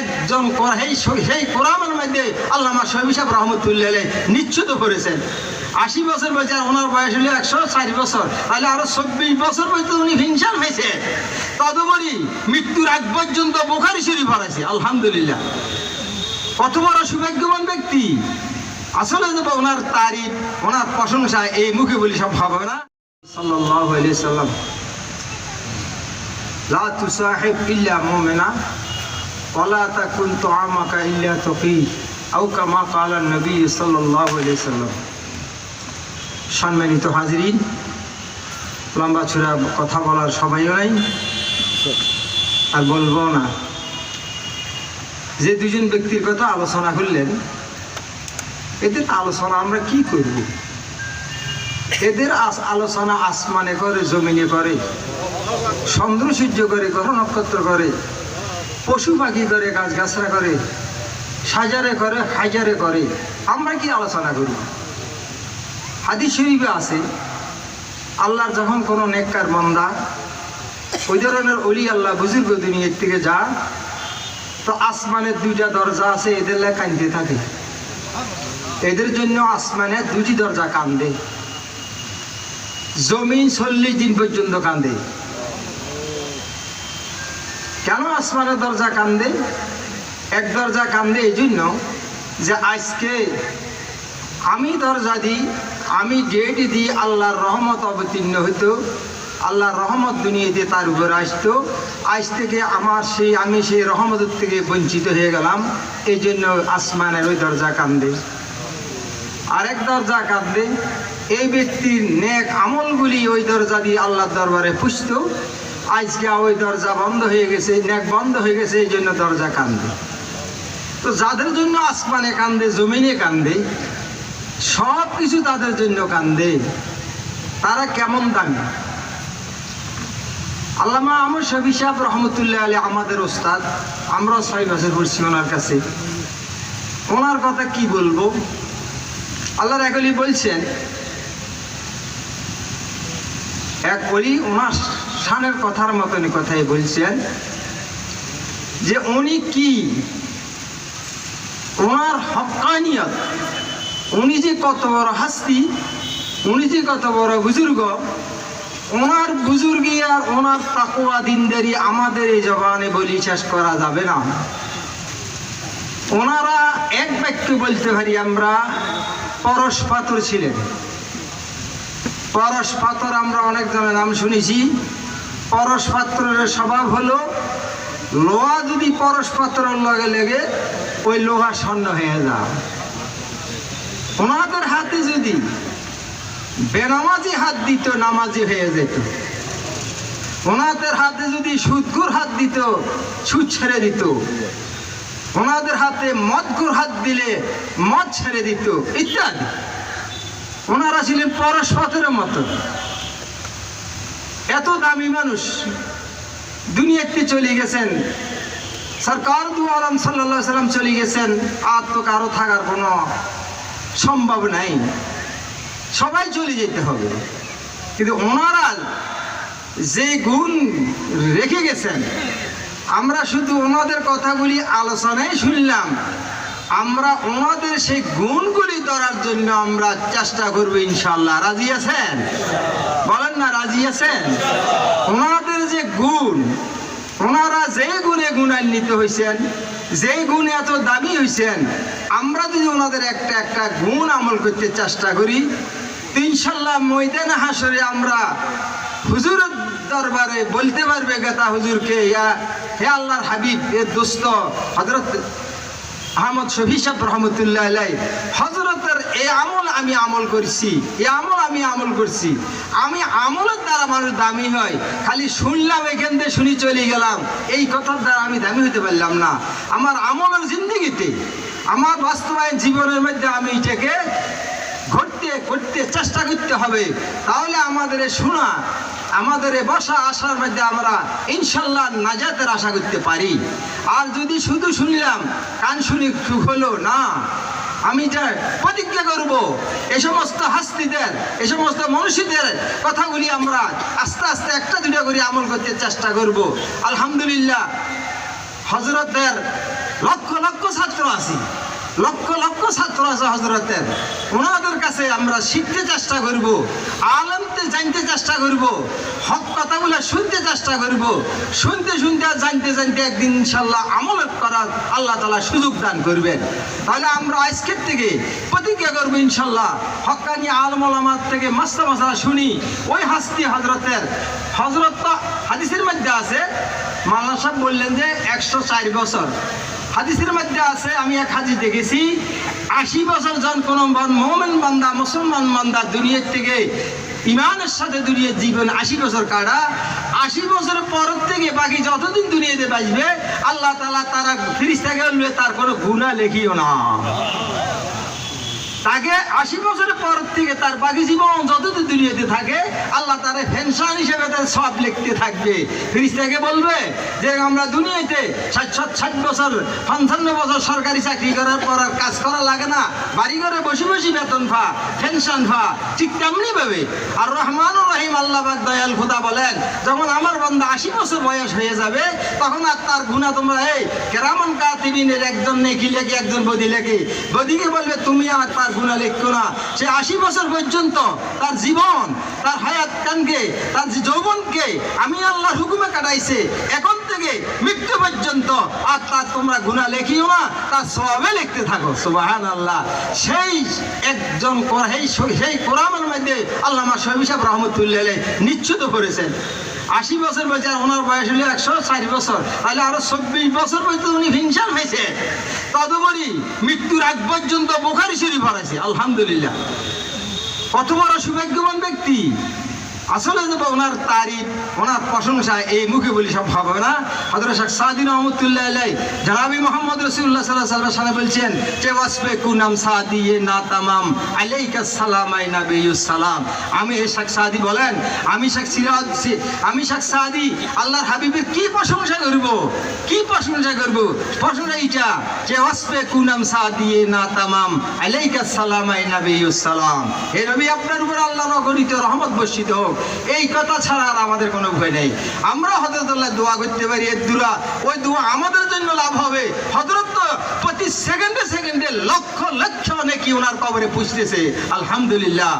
একজন সেই সেই কোরআনের মধ্যে আল্লামা শহীদ সাহেব রহমতুল্লাহ নিশ্চিত করেছেন। আশি বছর বয়সে ওনার বয়স হলো একশো চারি বছর, তাহলে আরও চব্বিশ বছর পর্যন্ত উনি হিংসান হয়েছে তদুপরি মৃত্যুর আগ পর্যন্ত বোখারি শরীফ হারাইছে আলহামদুলিল্লাহ। কত বড় সৌভাগ্যবান ব্যক্তি। আসলে যে ওনার তারিফ, ওনার প্রশংসা এই মুখে বলি সব হবে না। আলাইহি সাল্লাম লা তুসাহিব ইল্লা মুমিনা। সাল্লাম সম্মানিত হাজিরিন, লম্বা ছুরা কথা বলার সময়ও নাই আর বলব না। যে দুজন ব্যক্তির কথা আলোচনা করলেন, এদের আলোচনা আমরা কি করব? এদের আলোচনা আসমানে করে, জমিনে করে, চন্দ্র সূর্য করে, গ্রহ নক্ষত্র করে পশু পাখি করে গাছ গাছরা করে, সাজারে করে, হাজারে করে, আমরা কি আলোচনা করি? হাদিস শরীফে আছে, আল্লাহর যখন কোনো নেককার মন্দা ওই ধরনের অলি আল্লাহ বুজুর্গ দুনিয়ার থেকে যা তো আসমানের দুইটা দরজা আছে, এদের কানতে থাকে। এদের জন্য আসমানে দুটি দরজা কান্দে জমিন চল্লিশ দিন পর্যন্ত কান্দে কেন আসমানের দরজা কান্দে? এক দরজা কান্দে এই জন্য যে আজকে আমি দরজা দিই, আমি ডেট দিই, আল্লাহর রহমত অবতীর্ণ হইতো, আল্লাহর রহমত দুনিয়াতে তার উপর আসতো। আজ থেকে আমার সেই, আমি সেই রহমতের থেকে বঞ্চিত হয়ে গেলাম এই জন্য আসমানের ওই দরজা কান্দে। আরেক দরজা কাঁদবে এই ব্যক্তির নেক আমলগুলি ওই দরজা দিয়ে আল্লাহর দরবারে পুষত। আজকে ওই দরজা বন্ধ হয়ে গেছে, নেক বন্ধ হয়ে গেছে, এই জন্য দরজা কান্দে। তো যাদের জন্য আসমানে কান্দে, জমিনে কান্দে সব কিছু তাদের জন্য কান্দে, তারা কেমন দামি? আল্লামা আমর শফি সাহেব রহমতুল্লাহ আলী আমাদের ওস্তাদ, আমরাও ছয় বছর পড়ছি ওনার কাছে। ওনার কথা কি বলব? আল্লাহর এক অলি বলছেন, এক অলি ওনার শানের কথার মতন কথাই বলছেন যে উনি কি? ওনার হকানিয়ত। উনি যে কত বড় হাস্তি উনি যে কত বড় বুজুর্গ ওনার বুজুর্গি আর ওনার তাকুয়া দিনদারি আমাদের এই জবানে বলি শেষ করা যাবে না। ওনারা এক ব্যক্তি বলতে পারি আমরা, পরশ পাথর ছিলেন। পরশ পাথর আমরা অনেক জনের নাম শুনেছি। পরশ পাথরের স্বভাব হলো, লোহা যদি পরশ পাথরের লগে লেগে, ওই লোহা স্বর্ণ হয়ে যায়। ওনাদের হাতে যদি বেনামাজি হাত দিত, নামাজি হয়ে যেত। ওনাদের হাতে যদি সুদগুর হাত দিত, সুদ ছেড়ে দিত। ওনাদের হাতে মদগুর হাত দিলে, মদ ছেড়ে দিত, ইত্যাদি। ওনারা ছিলেন পরস্পরের মতো। এত দামি মানুষ দুনিয়াতে চলে গেছেন। সরকার দু আলম সাল্লা সাল্লাম চলে গেছেন, আর তো কারও থাকার কোনো সম্ভব নাই। সবাই চলে যেতে হবে। কিন্তু ওনারা যে গুণ রেখে গেছেন, আমরা শুধু ওনাদের কথাগুলি আলোচনায় শুনলাম। আমরা ওনাদের সেই গুণগুলি ধরার জন্য আমরা চেষ্টা করব ইনশাল্লাহ রাজি আছেন? বলেন না, রাজি আছেন? ওনাদের যে গুণ, ওনারা যে গুণে গুণান্বিত হয়েছেন যে গুণে এত দামি হয়েছেন আমরা যদি ওনাদের একটা একটা গুণ আমল করতে চেষ্টা করি ইনশাল্লাহ ময়দান হাসরে আমরা হুজুরের দরবারে বলতে পারবে, গেতা হুজুরকে, ইয়া, হে আল্লাহর হাবিব, এ দোস্ত হজরত আহমদ শফি রহমতুল্লাহ আলাই হজরতের এই আমল আমি আমল করছি এই আমল আমি আমল করছি। আমি আমলের দ্বারা মানুষ দামি হয়, খালি শুনলাম, এখান থেকে শুনি চলে গেলাম। এই কথার দ্বারা আমি দামি হতে পারলাম না। আমার আমলের জিন্দগিতে, আমার বাস্তবায়ন জীবনের মধ্যে আমি এটাকে ঘটতে, করতে চেষ্টা করতে হবে। তাহলে আমাদের শোনা, আমাদের বসা আসার মধ্যে আমরা ইনশাল্লাহ নাজাতের আশা করতে পারি। আর যদি শুধু শুনলাম, কান শুনি হলো না। আমি এটা প্রতিজ্ঞা করব এই সমস্ত হাস্তিদের এই সমস্ত মনীষীদের কথাগুলি আমরা আস্তে আস্তে একটা দুটা করে আমল করতে চেষ্টা করব। আলহামদুলিল্লাহ হজরতের লক্ষ লক্ষ ছাত্র আছি। লক্ষ লক্ষ ছাত্র আছে হজরতের ওনাদের কাছে আমরা শিখতে চেষ্টা করব। আলমতে জানতে চেষ্টা করব। হক কথাগুলো শুনতে চেষ্টা করব। শুনতে শুনতে জানতে জানতে একদিন ইনশাল্লাহ আমল করার আল্লাহ তালা সুযোগ দান করবেন। তাহলে আমরা আজকের থেকে প্রতিজ্ঞা করব ইনশাল্লাহ হকানি আলম আলামার থেকে মাস্তা মশলা শুনি। ওই হাস্তি হজরতের হজরত হাদিসের মধ্যে আছে। মাল্লা সাহেব বললেন যে একশো চার বছর। হাদিসের মধ্যে আছে, আমি এক হাদিস দেখেছি। আশি বছর জন কোন মোমেন বান্দা, মুসলমান বান্দা দুনিয়ার থেকে ইমানের সাথে দুনিয়ার জীবন আশি বছর কাটা, আশি বছর পর থেকে বাকি যতদিন দুনিয়াতে বাঁচবে, আল্লাহ তালা তারা ফিরিস্তাকে বলবে, তার কোনো গুণা লেখিও না। তাকে আশি বছরের পর থেকে তার বাকি জীবন যতদিন দুনিয়াতে থাকে, আল্লাহ তার ফেনশন হিসেবে তার সব লিখতে থাকবে। ফিরিস্তাকে বলবে যে, আমরা দুনিয়াতে ষাট ষাট ষাট বছর, পঞ্চান্ন বছর সরকারি চাকরি করার পর আর কাজ করা লাগে না। বাড়ি ঘরে বসে বসে বেতন ফা, ফেনশন ফা। ঠিক তেমনি ভাবে আর রহমান ও রহিম আল্লাহ দয়াল খুদা বলেন, যখন আমার বন্ধা আশি বছর বয়স হয়ে যাবে, তখন আর তার গুণা তোমরা, এই কেরামন কাতিবিনের একজন নেকি লেখে, একজন বদি লেখে। বদিকে বলবে, তুমি আর তার গুণা না। সে আশি বছর পর্যন্ত তার জীবন, তার হায়াত কানকে, তার যৌবনকে আমি হুকুমে কাটাইছে। এখন থেকে মৃত্যু পর্যন্ত আর তার তোমরা গুণা লেখিও না, তার সবে লিখতে থাকো। সুবাহান আল্লাহ সেই একজন সেই সেই কোরআনের মধ্যে আল্লামা শহীদ সাহেব রহমতুল্লাহ নিশ্চিত করেছেন। আশি বছর বয়সে আর ওনার বয়স হলো একশো ষাট বছর। তাহলে আরও চব্বিশ বছর পর্যন্ত উনি হিংসান হয়েছে। তদুপরি মৃত্যুর আগ পর্যন্ত বোখারি শরীফ হারাইছে আলহামদুলিল্লাহ। কত বড় ব্যক্তি আসলে ওনার তারিফ, ওনার প্রশংসা এই মুখে বলি সব হবে না। হজরত শেখ সাদিন রহমতুল্লাহ আলাই জানাবি মোহাম্মদ রসুল্লাহ সাল্লাহ সাল্লাহ সাল্লাম বলছেন, যে ওয়াসবে কুনাম এ না তামাম, আলাইকা সালাম আই সালাম। আমি এই শেখ সাদি বলেন, আমি শেখ সিরাজ, আমি শেখ সাদি, আল্লাহর হাবিবের কি প্রশংসা করব? কি প্রশংসা করব? প্রশংসা এইটা, যে ওয়াসবে কুনাম এ না তামাম, আলাইকা সালাম আই সালাম। হে নবী, আপনার উপর আল্লাহর অগণিত রহমত বর্ষিত হোক। এই কথা ছাড়া আর আমাদের কোনো ভয় নেই। আমরা হজরতুল্লাহ দোয়া করতে পারি, এর দূরা ওই দোয়া আমাদের জন্য লাভ হবে। হজরত প্রতি সেকেন্ডে সেকেন্ডে লক্ষ লক্ষ নাকি ওনার কবরে পুষতেছে। আলহামদুলিল্লাহ।